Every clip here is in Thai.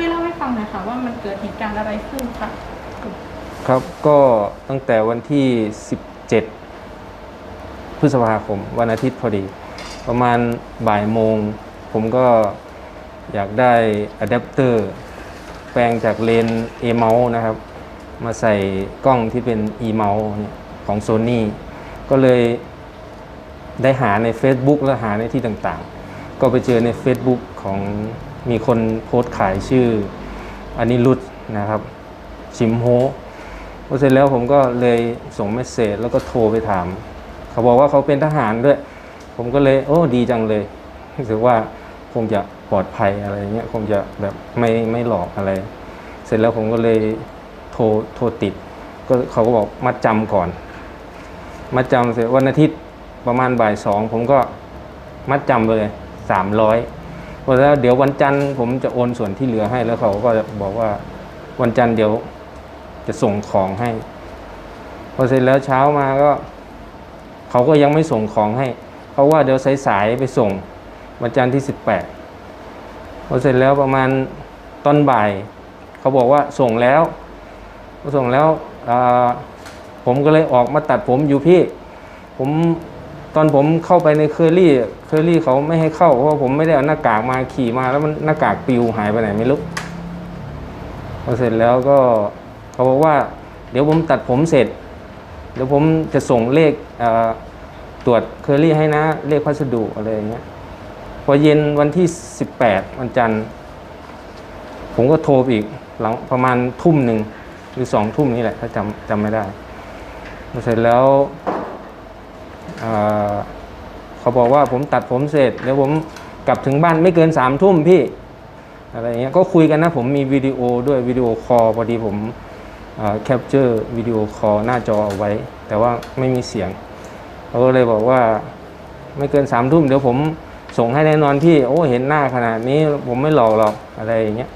ช่วยเล่าให้ฟังหน่อยค่ะว่ามันเกิดเหตุการณ์อะไรขึ้นค่ะ ครับก็ตั้งแต่วันที่ 17 พฤษภาคมวันอาทิตย์พอดี ประมาณบ่ายโมง ผมก็อยากได้อะแดปเตอร์แปลงจากเลนส์ A m o u s นะครับ มาใส่กล้องที่เป็น E m o u s เนี่ยของ Sony ก็เลยได้หาใน Facebook และหาในที่ต่างๆ ก็ไปเจอใน Facebook ของ มีคนโพสต์ขายชื่ออานิรุตนะครับชิมโฮพอเสร็จแล้วผมก็เลยส่งเมสเซจแล้วก็โทรไปถาม เขาบอกว่าเขาเป็นทหารด้วย ผมก็เลยโอ้ดีจังเลยรู้สึกว่าคงจะปลอดภัยอะไรเงี้ยคงจะแบบไม่ไม่หลอกอะไร เสร็จแล้วผมก็เลยโทรโทรติด ก็เขาก็บอกมัดจำก่อน มัดจำเสร็จวันอาทิตย์ประมาณบ่ายสองผมก็มัดจำไปเลยสามร้อย พอแล้วเดี๋ยววันจันทร์ผมจะโอนส่วนที่เหลือให้แล้วเขาก็จะบอกว่าวันจันทร์เดี๋ยวจะส่งของให้ พอเสร็จแล้วเช้ามาก็ เขาก็ยังไม่ส่งของให้เขาว่าเดี๋ยวสายๆไปส่ง วันจันทร์ที่สิบแปดพอเสร็จแล้วประมาณตอนบ่าย เขาบอกว่าส่งแล้วพอส่งแล้วผมก็เลยออกมาตัดผมอยู่พี่ ผม ตอนผมเข้าไปในเคอรี่เคอรี่เขาไม่ให้เข้าเพราะผมไม่ได้เอาหน้ากากมาขี่มาแล้วมันหน้ากากปิวหายไปไหนไม่รู้พอเสร็จแล้วก็เขาบอกว่า เดี๋ยวผมตัดผมเสร็จ เดี๋ยวผมจะส่งเลขตรวจเคอรี่ให้นะ เลขพัสดุอะไรอย่างเงี้ยพอเย็นวันที่ 18 วันจันทร์ ผมก็โทรไปอีกหลังประมาณทุ่มหนึ่งหรือสองทุ่มนี่แหละ ถ้าจำจำไม่ได้พอเสร็จแล้ว เขาบอกว่าผมตัดผมเสร็จเดี๋ยวผมกลับถึงบ้านไม่เกินสามทุ่มพี่อะไรเงี้ยก็คุยกันนะผมมีวิดีโอด้วยวิดีโอคอลพอดีผมแคปเจอร์วิดีโอคอลหน้าจอเอาไว้ แต่ว่าไม่มีเสียงเขาก็เลยบอกว่าไม่เกินสามทุ่มเดี๋ยวผมส่งให้แน่นอนพี่โอ้เห็นหน้าขนาดนี้ผมไม่หลอกหรอกอะไรอย่างเงี้ย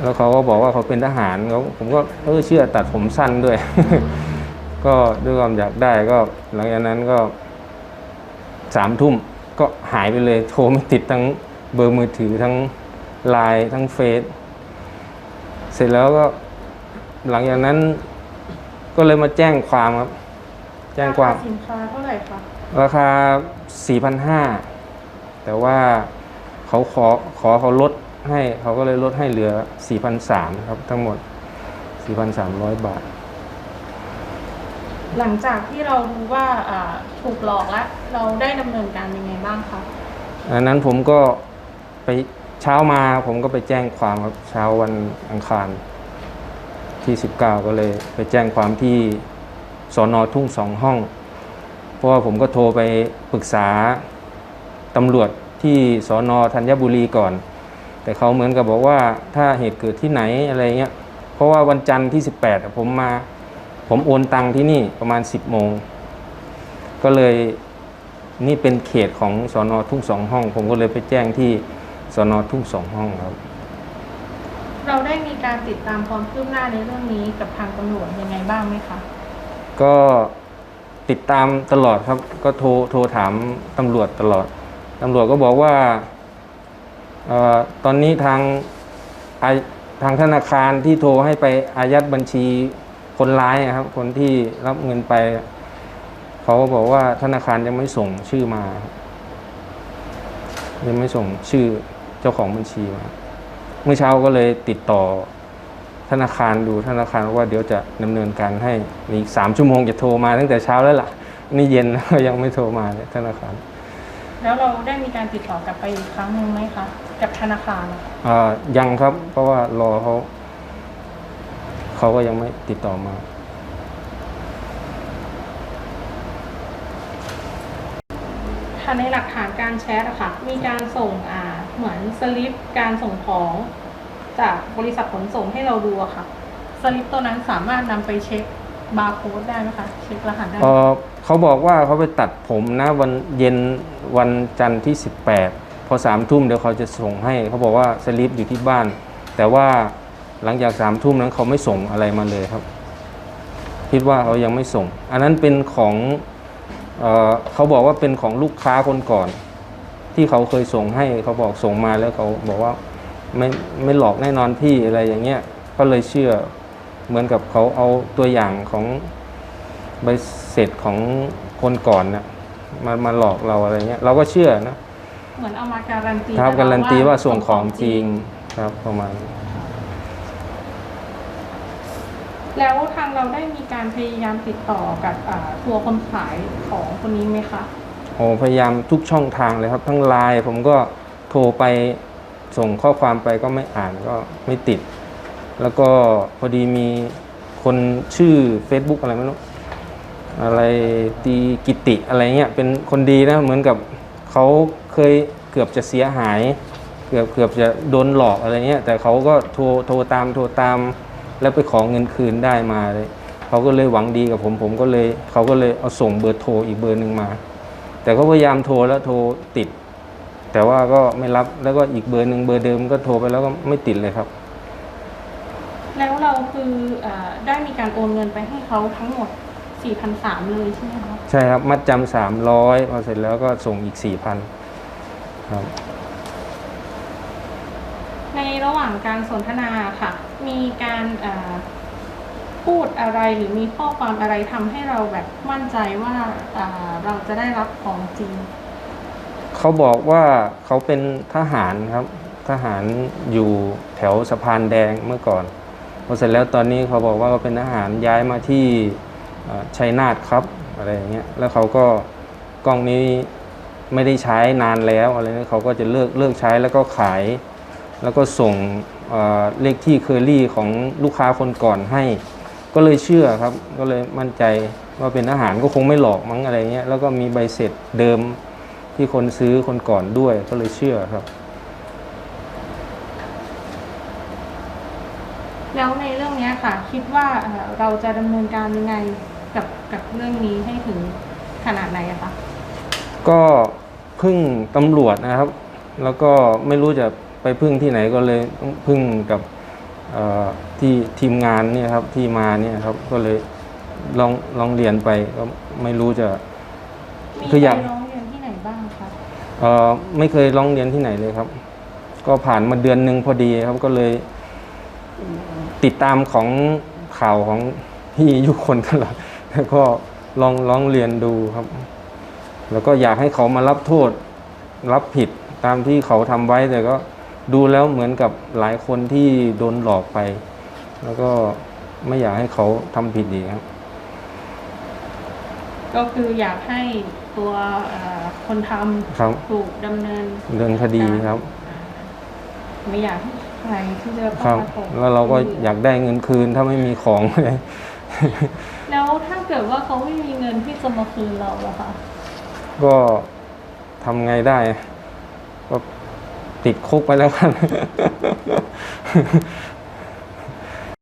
แล้วเขาก็บอกว่าเขาเป็นทหารเขาผมก็เออเชื่อตัดผมสั้นด้วย ก็ด้วยความอยากได้ก็หลังจากนั้นก็สามทุ่มก็หายไปเลยโทรไม่ติดทั้งเบอร์มือถือทั้งไลน์ทั้งเฟซเสร็จแล้วก็หลังจากนั้นก็เลยมาแจ้งความครับ แจ้งความสินค้าเท่าไหร่คะราคา 4,500 แต่ว่าเขาขอขอเขาลดให้เขาก็เลยลดให้เหลือ 4,300 ครับ ทั้งหมด 4,300 บาท หลังจากที่เรารู้ว่าถูกหลอกแล้วเราได้ดำเนินการยังไงบ้างคะอันนั้นผมก็ไปเช้ามาผมก็ไปแจ้งความครับเช้าวันอังคารที่ 19 ก็เลย ไปแจ้งความที่สอนอทุ่งสองห้อง เพราะว่าผมก็โทรไปปรึกษาตำรวจที่สอนอธัญบุรีก่อน แต่เขาเหมือนกับบอกว่าถ้าเหตุเกิดที่ไหนอะไรเงี้ยเพราะว่าวันจันทร์ที่ 18 ผมมา ผมโอนตังค์ที่นี่ประมาณ 10โมง ก็เลยนี่เป็นเขตของสอนอทุ่งสองห้อง ผมก็เลยไปแจ้งที่สอนอทุ่งสองห้องครับ เราได้มีการติดตามความคืบหน้าในเรื่องนี้กับทางตำรวจยังไงบ้างไหมคะ ก็ติดตามตลอดครับ ก็โทรโทรถามตำรวจตลอดตำรวจก็บอกว่าเออตอนนี้ทางอาทางธนาคารที่โทรให้ไปอายัดบัญชี คนร้ายอะครับ คนที่รับเงินไป เขาก็บอกว่าธนาคารยังไม่ส่งชื่อมาครับยังไม่ส่งชื่อเจ้าของบัญชีมาเมื่อเช้าก็เลยติดต่อธนาคารดูธนาคารบอกว่าเดี๋ยวจะดำเนินการให้มีอีกสามชั่วโมงจะโทรมาตั้งแต่เช้าแล้วล่ะ นี่เย็นแล้วก็ยังไม่โทรมาเลยธนาคาร แล้วเราได้มีการติดต่อกลับไปอีกครั้งหนึ่งไหมคะกับธนาคารนะคะอ่ายังครับ เพราะว่ารอเขา เขาก็ยังไม่ติดต่อมา ค่ะในหลักฐานการแชทอะค่ะ มีการส่งอ่าเหมือนสลิปการส่งของจากบริษัทขนส่งให้เราดูอะค่ะ สลิปตัวนั้นสามารถนำไปเช็คบาร์โค้ดได้ไหมคะ เช็ครหัสได้ไหมเออเขาบอกว่าเขาไปตัดผมนะวันเย็นวันจันทร์ที่ 18 พอสามทุ่มเดี๋ยวเขาจะส่งให้ เขาบอกว่าสลิปอยู่ที่บ้าน แต่ว่า หลังจากสามทุ่มนั้นเขาไม่ส่งอะไรมาเลยครับ คิดว่าเขายังไม่ส่ง อันนั้นเป็นของเออเขาบอกว่าเป็นของลูกค้าคนก่อน ที่เขาเคยส่งให้เขาบอกส่งมาแล้วเขาบอกว่าไม่ไม่หลอกแน่นอนพี่อะไรอย่างเงี้ยก็เลยเชื่อเหมือนกับเขาเอาตัวอย่างของใบเสร็จของคนก่อนนะมามาหลอกเราอะไรเงี้ยเราก็เชื่อนะ เหมือนเอามาการันตีครับแต่การันตีว่าส่งของจจริริงครับประมาณนี้ แล้วทางเราได้มีการพยายามติดต่อกับตัวคนขายของคนนี้ไหมคะโอ้พยายามทุกช่องทางเลยครับ ทั้งไลน์ผมก็โทรไปส่งข้อความไปก็ไม่อ่านก็ไม่ติด แล้วก็พอดีมีคนชื่อ Facebook อะไรไม่รู้อะไรตีกิติอะไรเงี้ยเป็นคนดีนะ เหมือนกับเขาเคยเกือบจะเสียหาย เกือบเกือบจะโดนหลอกอะไรเงี้ยแต่เขาก็โทรโทรตามโทรตาม แล้วไปขอเงินคืนได้มาเลยเขาก็เลยหวังดีกับผมผมก็เลยเขาก็เลยเอาส่งเบอร์โทรอีกเบอร์หนึ่งมา แต่ก็พยายามโทรแล้วโทรติด แต่ว่าก็ไม่รับแล้วก็อีกเบอร์หนึ่งเบอร์เดิมก็โทรไปแล้วก็ไม่ติดเลยครับ แล้วเราคืออ่าได้มีการโอนเงินไปให้เขาทั้งหมด 4,300เลยใช่ไหมคะใช่ครับ มัดจำสามร้อยพอเสร็จแล้วก็ส่งอีกสี่พันครับ ในระหว่างการสนทนาค่ะ มีการพูดอะไรหรือมีข้อความอะไรทำให้เราแบบมั่นใจว่าเราจะได้รับของจริง เขาบอกว่าเขาเป็นทหารครับ ทหารอยู่แถวสะพานแดงเมื่อก่อนพอเสร็จแล้วตอนนี้เขาบอกว่าเขาเป็นทหารย้ายมาที่ชัยนาทครับอะไรอย่างเงี้ยแล้วเขาก็กล้องนี้ไม่ได้ใช้นานแล้วอะไรเงี้ยเขาก็จะเลิกเลิกใช้แล้วก็ขาย แล้วก็ส่งเอ่อเลขที่เคอรี่ของลูกค้าคนก่อนให้ ก็เลยเชื่อครับ ก็เลยมั่นใจว่าเป็นทหารก็คงไม่หลอกมั้งอะไรเงี้ย แล้วก็มีใบเสร็จเดิมที่คนซื้อคนก่อนด้วย ก็เลยเชื่อครับ แล้วในเรื่องเนี้ยค่ะ คิดว่าเอ่อเราจะดำเนินการยังไงกับกับเรื่องนี้ให้ถึงขนาดไหนอะคะก็พึ่งตำรวจนะครับ แล้วก็ไม่รู้จะ ไปพึ่งที่ไหนก็เลยต้องพึ่งกับเอ่อที่ทีมงานเนี่ยครับที่มาเนี่ยครับก็เลยลองลองเรียนไปก็ไม่รู้จะมีคือไปอยากร้องเรียนที่ไหนบ้างคะเอ่อไม่เคยร้องเรียนที่ไหนเลยครับ ก็ผ่านมาเดือนหนึ่งพอดีครับก็เลย ติดตามของข่าวของพี่ยุคคนตลอดแล้วก็ลองร้องเรียนดูครับ แล้วก็อยากให้เขามารับโทษ รับผิดตามที่เขาทำไว้แต่ก็ ดูแล้วเหมือนกับหลายคนที่โดนหลอกไป แล้วก็ไม่อยากให้เขาทำผิดอีกครับ ก็คืออยากให้ตัวเอ่อคนทครับำถูกดำเนินเรื่องคดีครับ ไม่อยากให้ใครที่จะคต้อรังบ มาถกแล้วเราก็อยากได้เงินคืนถ้าไม่มีของ เลยแล้วถ้าเกิดว่าเขาไม่มีเงินที่จะมาคืนเราล่ะคะก็ทำไงได้ ก็ ติดคุกไปแล้วกัน